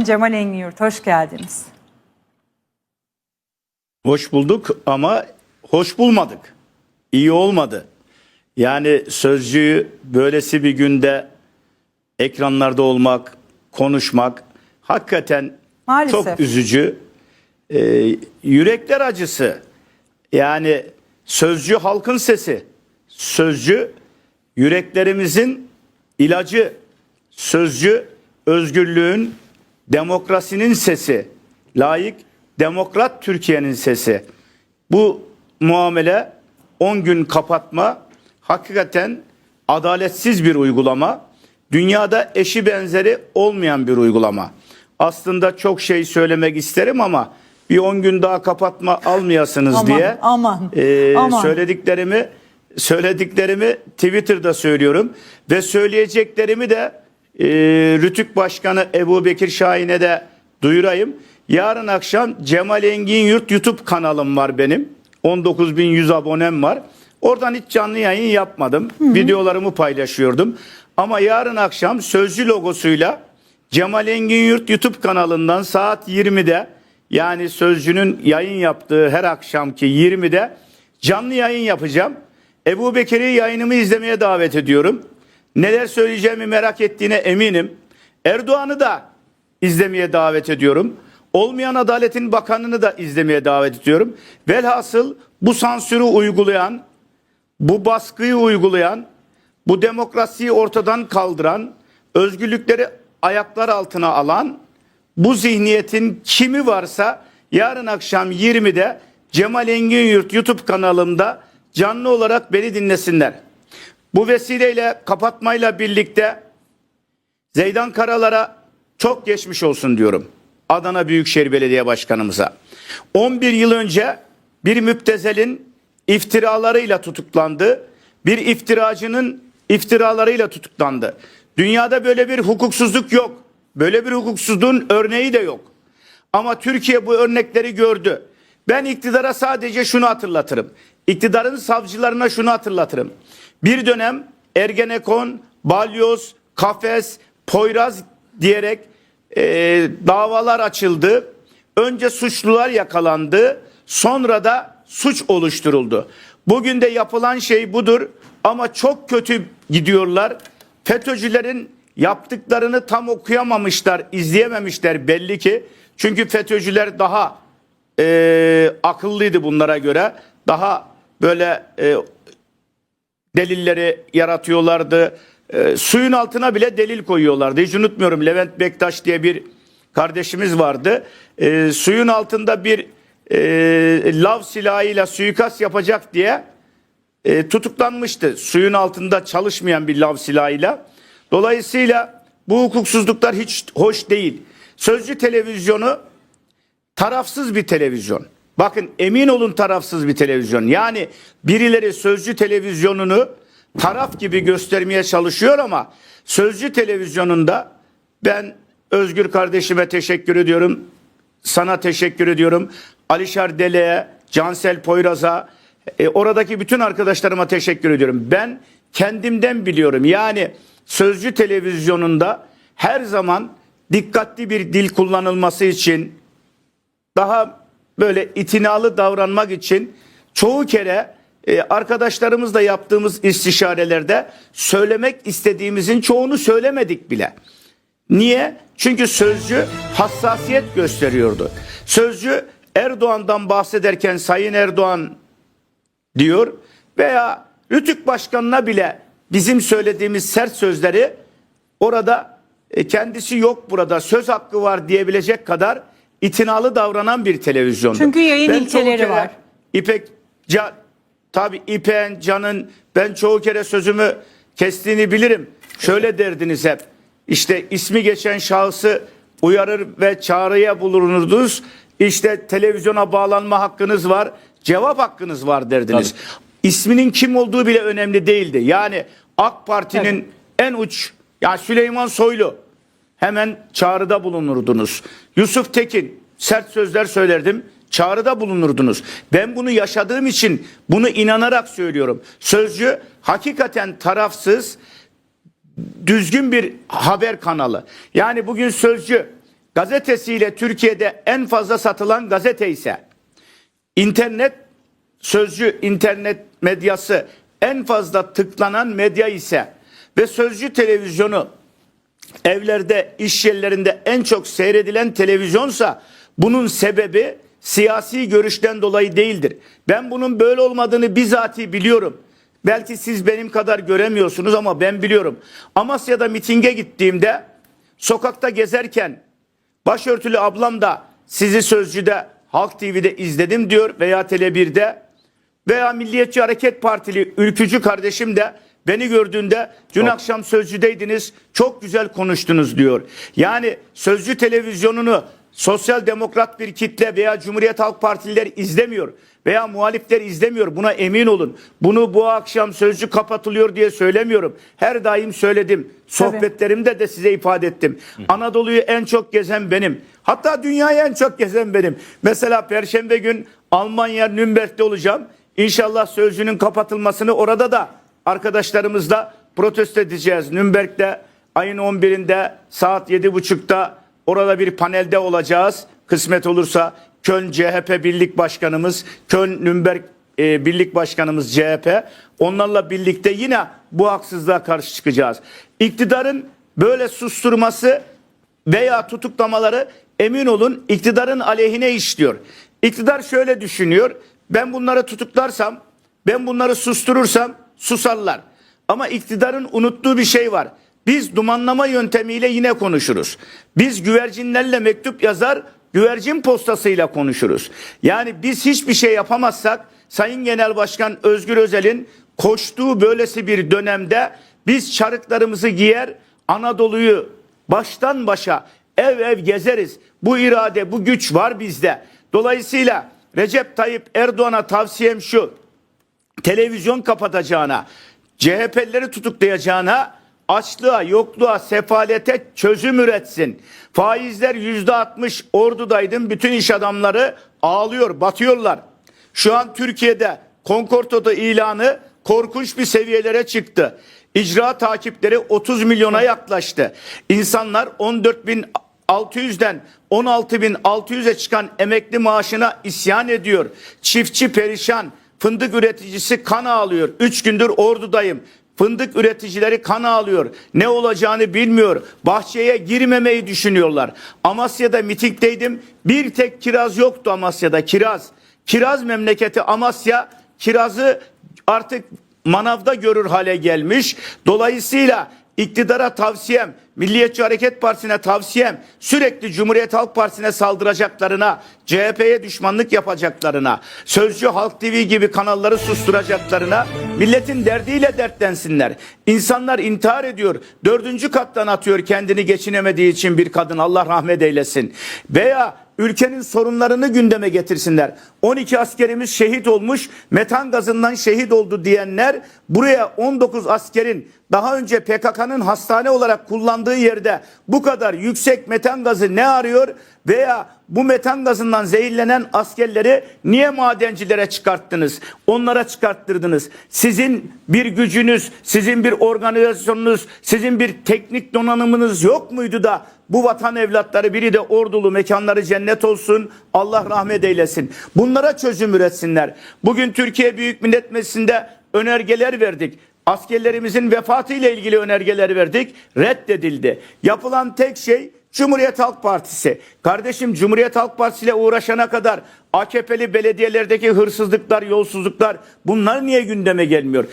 Cemal Engin hoş geldiniz. Hoş bulduk ama hoş bulmadık. İyi olmadı. Yani sözcüğü böylesi bir günde ekranlarda olmak, konuşmak hakikaten Maalesef. çok üzücü. Ee, yürekler acısı. Yani sözcü halkın sesi. Sözcü yüreklerimizin ilacı. Sözcü özgürlüğün, demokrasinin sesi. Layık demokrat Türkiye'nin sesi. Bu muamele 10 gün kapatma hakikaten adaletsiz bir uygulama. Dünyada eşi benzeri olmayan bir uygulama. Aslında çok şey söylemek isterim ama bir 10 gün daha kapatma almayasınız Aman, diye aman, e, aman. söylediklerimi söylediklerimi Twitter'da söylüyorum ve söyleyeceklerimi de e, Rütük Başkanı Ebu Bekir Şahin'e de duyurayım. Yarın akşam Cemal Engin Yurt YouTube kanalım var benim. 19.100 abonem var. Oradan hiç canlı yayın yapmadım. Videolarımı paylaşıyordum. Ama yarın akşam sözcü logosuyla Cemal Engin Yurt YouTube kanalından saat 20'de yani sözcünün yayın yaptığı her akşamki 20'de canlı yayın yapacağım. Ebu Bekir'i yayınımı izlemeye davet ediyorum. Neler söyleyeceğimi merak ettiğine eminim. Erdoğan'ı da izlemeye davet ediyorum. Olmayan Adaletin Bakanı'nı da izlemeye davet ediyorum. Velhasıl bu sansürü uygulayan, bu baskıyı uygulayan, bu demokrasiyi ortadan kaldıran, özgürlükleri ayaklar altına alan, bu zihniyetin kimi varsa yarın akşam 20'de Cemal Engin Yurt YouTube kanalımda canlı olarak beni dinlesinler. Bu vesileyle kapatmayla birlikte Zeydan Karalar'a çok geçmiş olsun diyorum. Adana Büyükşehir Belediye Başkanımıza. 11 yıl önce bir müptezelin iftiralarıyla tutuklandı. Bir iftiracının iftiralarıyla tutuklandı. Dünyada böyle bir hukuksuzluk yok. Böyle bir hukuksuzluğun örneği de yok. Ama Türkiye bu örnekleri gördü. Ben iktidara sadece şunu hatırlatırım. İktidarın savcılarına şunu hatırlatırım. Bir dönem Ergenekon, Balyoz, Kafes, Poyraz diyerek e, davalar açıldı. Önce suçlular yakalandı. Sonra da suç oluşturuldu. Bugün de yapılan şey budur ama çok kötü gidiyorlar. FETÖ'cülerin yaptıklarını tam okuyamamışlar, izleyememişler belli ki. Çünkü FETÖ'cüler daha e, akıllıydı bunlara göre. Daha böyle e, delilleri yaratıyorlardı. E, suyun altına bile delil koyuyorlardı. Hiç unutmuyorum Levent Bektaş diye bir kardeşimiz vardı. E, suyun altında bir e, lav silahıyla suikast yapacak diye e, tutuklanmıştı. Suyun altında çalışmayan bir lav silahıyla. Dolayısıyla bu hukuksuzluklar hiç hoş değil. Sözcü televizyonu tarafsız bir televizyon. Bakın emin olun tarafsız bir televizyon. Yani birileri sözcü televizyonunu taraf gibi göstermeye çalışıyor ama sözcü televizyonunda ben Özgür kardeşime teşekkür ediyorum. Sana teşekkür ediyorum. Alişar Dele'ye, Cansel Poyraz'a, e, oradaki bütün arkadaşlarıma teşekkür ediyorum. Ben kendimden biliyorum. Yani sözcü televizyonunda her zaman dikkatli bir dil kullanılması için daha böyle itinalı davranmak için çoğu kere e, arkadaşlarımızla yaptığımız istişarelerde söylemek istediğimizin çoğunu söylemedik bile. Niye? Çünkü sözcü hassasiyet gösteriyordu. Sözcü Erdoğan'dan bahsederken Sayın Erdoğan diyor veya Rütük Başkanı'na bile bizim söylediğimiz sert sözleri orada e, kendisi yok burada söz hakkı var diyebilecek kadar itinalı davranan bir televizyondu. Çünkü yayın Ben ilkeleri kere var. İpek Can, tabi İpek'in, Can'ın ben çoğu kere sözümü kestiğini bilirim. Şöyle derdiniz hep. İşte ismi geçen şahsı uyarır ve çağrıya bulunurdunuz. İşte televizyona bağlanma hakkınız var. Cevap hakkınız var derdiniz. İsminin kim olduğu bile önemli değildi. Yani AK Parti'nin en uç ya Süleyman Soylu hemen çağrıda bulunurdunuz. Yusuf Tekin sert sözler söylerdim. Çağrıda bulunurdunuz. Ben bunu yaşadığım için bunu inanarak söylüyorum. Sözcü hakikaten tarafsız düzgün bir haber kanalı. Yani bugün Sözcü gazetesiyle Türkiye'de en fazla satılan gazete ise internet sözcü internet medyası en fazla tıklanan medya ise ve sözcü televizyonu evlerde, iş yerlerinde en çok seyredilen televizyonsa bunun sebebi siyasi görüşten dolayı değildir. Ben bunun böyle olmadığını bizatihi biliyorum. Belki siz benim kadar göremiyorsunuz ama ben biliyorum. Amasya'da mitinge gittiğimde sokakta gezerken başörtülü ablam da sizi sözcüde Halk TV'de izledim diyor veya Tele1'de veya Milliyetçi Hareket Partili ülkücü kardeşim de beni gördüğünde dün akşam sözcüdeydiniz çok güzel konuştunuz diyor. Yani sözcü televizyonunu sosyal demokrat bir kitle veya Cumhuriyet Halk Partililer izlemiyor veya muhalifler izlemiyor. Buna emin olun. Bunu bu akşam sözcü kapatılıyor diye söylemiyorum. Her daim söyledim. Sohbetlerimde de size ifade ettim. Anadolu'yu en çok gezen benim. Hatta dünyayı en çok gezen benim. Mesela Perşembe gün Almanya Nürnberg'de olacağım. İnşallah sözcünün kapatılmasını orada da arkadaşlarımızla protesto edeceğiz. Nürnberg'de ayın 11'inde saat 7.30'da orada bir panelde olacağız. Kısmet olursa Köln CHP Birlik Başkanımız, Köln Nürnberg e, Birlik Başkanımız CHP. Onlarla birlikte yine bu haksızlığa karşı çıkacağız. İktidarın böyle susturması veya tutuklamaları emin olun iktidarın aleyhine işliyor. İktidar şöyle düşünüyor. Ben bunları tutuklarsam, ben bunları susturursam susarlar. Ama iktidarın unuttuğu bir şey var. Biz dumanlama yöntemiyle yine konuşuruz. Biz güvercinlerle mektup yazar, güvercin postasıyla konuşuruz. Yani biz hiçbir şey yapamazsak Sayın Genel Başkan Özgür Özel'in koştuğu böylesi bir dönemde biz çarıklarımızı giyer, Anadolu'yu baştan başa ev ev gezeriz. Bu irade, bu güç var bizde. Dolayısıyla Recep Tayyip Erdoğan'a tavsiyem şu. Televizyon kapatacağına, CHP'lileri tutuklayacağına açlığa, yokluğa, sefalete çözüm üretsin. Faizler yüzde altmış ordudaydım. Bütün iş adamları ağlıyor, batıyorlar. Şu an Türkiye'de konkortoda ilanı korkunç bir seviyelere çıktı. İcra takipleri 30 milyona yaklaştı. İnsanlar 14.600'den 16.600'e çıkan emekli maaşına isyan ediyor. Çiftçi perişan. Fındık üreticisi kan ağlıyor. 3 gündür ordudayım. Fındık üreticileri kan ağlıyor. Ne olacağını bilmiyor. Bahçeye girmemeyi düşünüyorlar. Amasya'da mitingdeydim. Bir tek kiraz yoktu Amasya'da kiraz. Kiraz memleketi Amasya kirazı artık manavda görür hale gelmiş. Dolayısıyla iktidara tavsiyem, Milliyetçi Hareket Partisi'ne tavsiyem sürekli Cumhuriyet Halk Partisi'ne saldıracaklarına, CHP'ye düşmanlık yapacaklarına, Sözcü Halk TV gibi kanalları susturacaklarına milletin derdiyle dertlensinler. İnsanlar intihar ediyor. Dördüncü kattan atıyor kendini geçinemediği için bir kadın Allah rahmet eylesin. Veya ülkenin sorunlarını gündeme getirsinler. 12 askerimiz şehit olmuş, metan gazından şehit oldu diyenler buraya 19 askerin daha önce PKK'nın hastane olarak kullandığı yerde bu kadar yüksek metan gazı ne arıyor veya bu metan gazından zehirlenen askerleri niye madencilere çıkarttınız? Onlara çıkarttırdınız. Sizin bir gücünüz, sizin bir organizasyonunuz, sizin bir teknik donanımınız yok muydu da bu vatan evlatları biri de ordulu mekanları cennet olsun. Allah rahmet eylesin. Bunlara çözüm üretsinler. Bugün Türkiye Büyük Millet Meclisi'nde önergeler verdik. Askerlerimizin vefatı ile ilgili önergeler verdik. Reddedildi. Yapılan tek şey Cumhuriyet Halk Partisi. Kardeşim Cumhuriyet Halk Partisi ile uğraşana kadar AKP'li belediyelerdeki hırsızlıklar, yolsuzluklar bunlar niye gündeme gelmiyor?